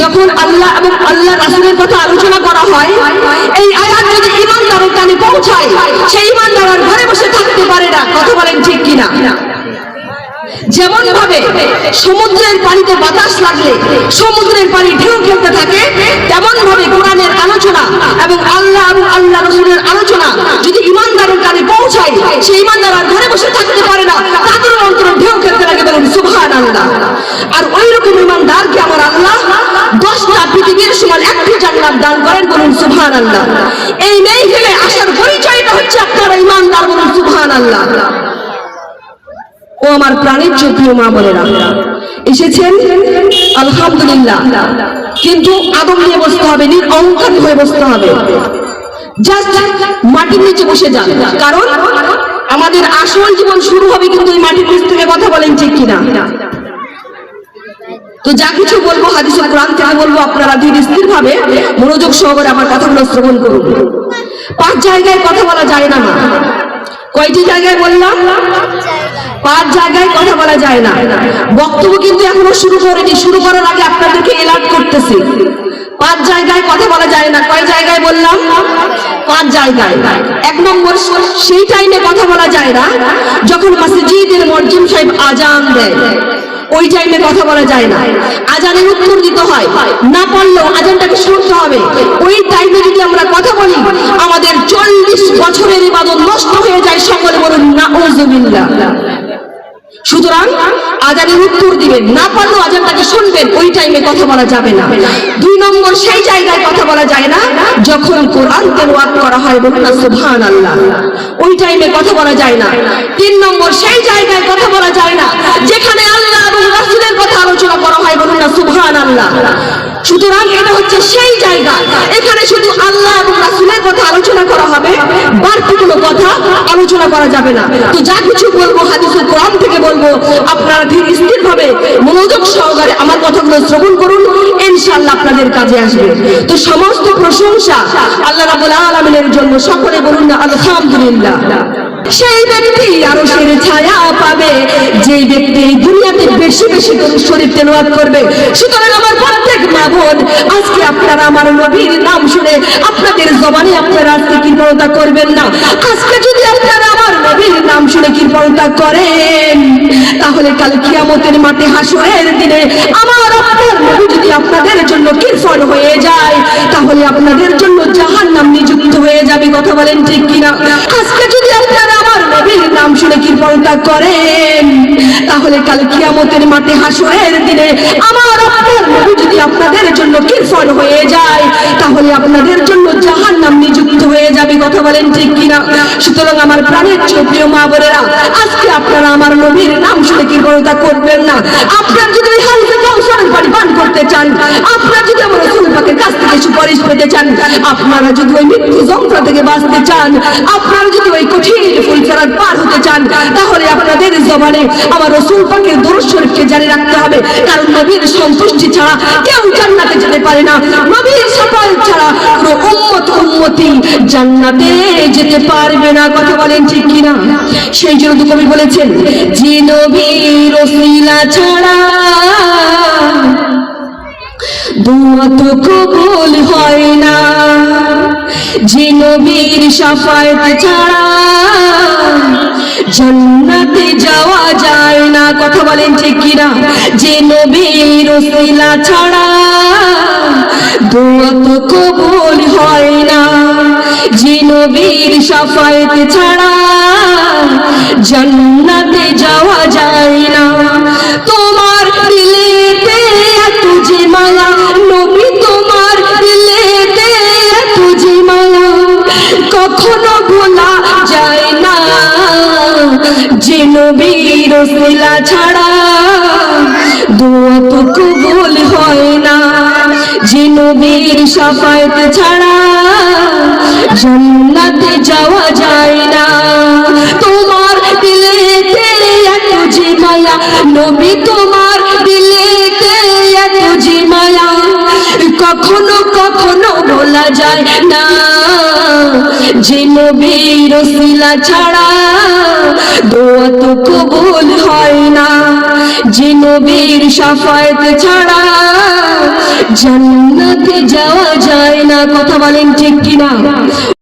যখন আল্লাহ এবং আল্লাহ রাসুলের কথা আলোচনা করা হয়, এই আয়াত যদি ইমানদারের কানে পৌঁছায়, সেই ইমানদার আর ঘরে বসে থাকতে পারে না। কথা বলেন ঠিক কিনা? যেমন ভাবে সমুদ্রের পানিতে বাতাস লাগলে সমুদ্রের পানি ঢেউ খেলতে থাকে তেমন ভাবে কোরআনের আলোচনা এবং আল্লাহ এবং আল্লাহ রসুলের আলোচনা যদি ইমানদারের কানে পৌঁছায়, সেই ইমানদার আর ঘরে বসে থাকতে পারে না। তাদের অন্তর ঢেউ খেলতে লাগে বলুন সুবহান আল্লাহ আর ওই রকম ইমানদারকে আমার আল্লাহ দশটা পৃথিবীর সমান একটি জান্নাত দান করেন বলুন সুবহান আল্লাহ এই নেই ফেলে আসার পরিচয়টা হচ্ছে আপনারা ইমানদার বলুন সুবহান আল্লাহ ও আমার প্রাণের চোখীয় মা বোনেরা, এসেছেন? আলহামদুলিল্লাহ। কিন্তু আদম নিয়ে বসতে হবে নির অহংকারী হয়ে বসতে হবে। মাটির নিচে বসে যান। কারণ আমাদের আসল জীবন শুরু হবে কিন্তু এই মাটির নিচ থেকে কথা বলেন ঠিক কিনা? তো যা কিছু বলব হাদিস কোরআন থেকে বলব, আপনারা ধীর স্থির ভাবে মনোযোগ সহকারে আমার কথাগুলো শ্রবণ করুন। পাঁচ জায়গায় কথা বলা যায় না কয়টি জায়গায় বললাম? পাঁচ জায়গায় কথা বলা যায় না। বক্তব্য কিন্তু এখনও শুরু করেনি। শুরু করার আগে আপনাদেরকে এলার্ট করতেছি। পাঁচ জায়গায় কথা বলা যায় না। কয় জায়গায় বললাম? পাঁচ জায়গায়। এক নম্বর, সেই টাইমে কথা বলা যায় না, যখন মসজিদের মসজিদ সাহেব আজান দেয়। ওই টাইমে কথা বলা যায় না। আজানের উত্তর দিতে হয়। না পারলেও আজানটাকে শুনতে হবে। ওই টাইমে যদি আমরা কথা বলি, আমাদের চল্লিশ বছরের ইবাদত নষ্ট হয়ে যায় সকলে বলুন না ওজুবিল্লাহ সুতরাং আজানের উত্তর দিবেন। না পারলেও আজানটাকে শুনবেন। ওই টাইমে কথা বলা যাবে না। দুই নম্বর সেই জায়গায় কথা বলা যায় না যখন কোরআন তেলাওয়াত করা হয় বলুন না সুবহান আল্লাহ ওই টাইমে কথা বলা যায় না। তিন নম্বর সেই জায়গায় করা হয় বলুন না সুবহান আল্লাহ সুতরাং এটা হচ্ছে সেই জায়গা। এখানে শুধু আল্লাহ এবং রাসূলের কথা আলোচনা করা হবে, বাড়তি কোনো কথা আলোচনা করা যাবে না। তো যা কিছু বলব কোরআন থেকে বলব, আপনারা ধীর স্থির ভাবে মনোযোগ সহকারে আমার কথাগুলো শ্রবণ করুন, ইনশাআল্লাহ আপনাদের কাজে আসবে। তো সমস্ত প্রশংসা আল্লাহ রাব্বুল আলামিনের জন্য, সকলে বলুন না, আলহামদুলিল্লাহ। সেই ব্যক্তি আরও সের ছায়া পাবে। যে ব্যক্তি দুনিয়াতে বেশি বেশি করে শরীর তেলাওয়াত করবে। সুতরাং আমার প্রত্যেক মা বোন আজকে আপনারা আমার নবীর নাম শুনে আপনাদের জবানে আপনারা আজকে কৃপণতা করবেন না। আজকে যদি আপনারা আমার নবীর নাম শুনে কৃপণতা করেন, তাহলে কাল কিয়ামতের মাঠে হাসরের দিনে আমার আপনার নবী যদি আপনাদের জন্য কৃপণ হয়ে যায়, তাহলে আপনাদের জন্য জাহান্নাম নিযুক্ত হয়ে যাবে। কথা বলেন ঠিক কিনা? আজকে যদি নাম কৃপণতা করেন? তাহলে কাল কিয়ামতের মাঠে হাসরের দিনে আমার আপনার যদি আপনাদের জন্য কৃপণ হয়ে যায়, তাহলে আপনাদের জন্য জাহান্নাম নিযুক্ত হয়ে যাবে কথা বলেন ঠিক কিনা? সুতরাং আমার প্রাণের প্রিয় মা বোনেরা, আজকে আপনারা আমার নবীর নাম শুনে কৃপণতা করবেন না? আপনার যদি ওই কাউসারের পানি করতে চান, আপনার যদি আমার কাছ থেকে সুপারিশ পেতে চান, আপনারা যদি ওই মৃত্যু যন্ত্র থেকে বাঁচতে চান, আপনারা যদি ওই কঠিন ফুলচারার পার হতে চান, তাহলে আপনাদের আমার দরুদ শরীফকে জারি রাখতে হবে। কারণ নবীর সন্তুষ্টি ছাড়া কেউ জান্নাতে যেতে পারে না। নবীর সাফাল ছাড়া কোনো উম্মতি জান্নাতে যেতে পারবে না, কথা বলেন ঠিক কিনা? সেই জন্য কবি বলেছেন, যে নবীর ছাড়া দোয়া তো কবুল হয় না। যে নবীর সাফায়াত ছাড়া জান্নাতে যাওয়া যায় না, কথা বলেন ঠিক কিনা? যে নবীর ওসিলা ছাড়া তো কবুল হয় না যে নবীর সাফায়াত ছাড়া জান্নাতে যাওয়া যায় না। তোমার দিলেতে এত যে মায়া নবী তোমার দিলেতে এত যে মায়া কখনো ভোলা যায় না। যে নবীর ওসিলা ছাড়া দোয়া তো কবুল হয় না। যে নবীর ছাড়া জান্নাতে যাওয়া যায় না। তোমার দিলেতে এত যে মায়া, নবী তোমার দিলেতে এত যে মায়া। কখনো কখনো বলা যায় না, যে নবীর রসিলা ছাড়া দোয়া তো কবুল হয় না। যে নবীর সাফায়াত ছাড়া জান্নাতে যাওয়া যায় না। কথা বলেন ঠিক কিনা?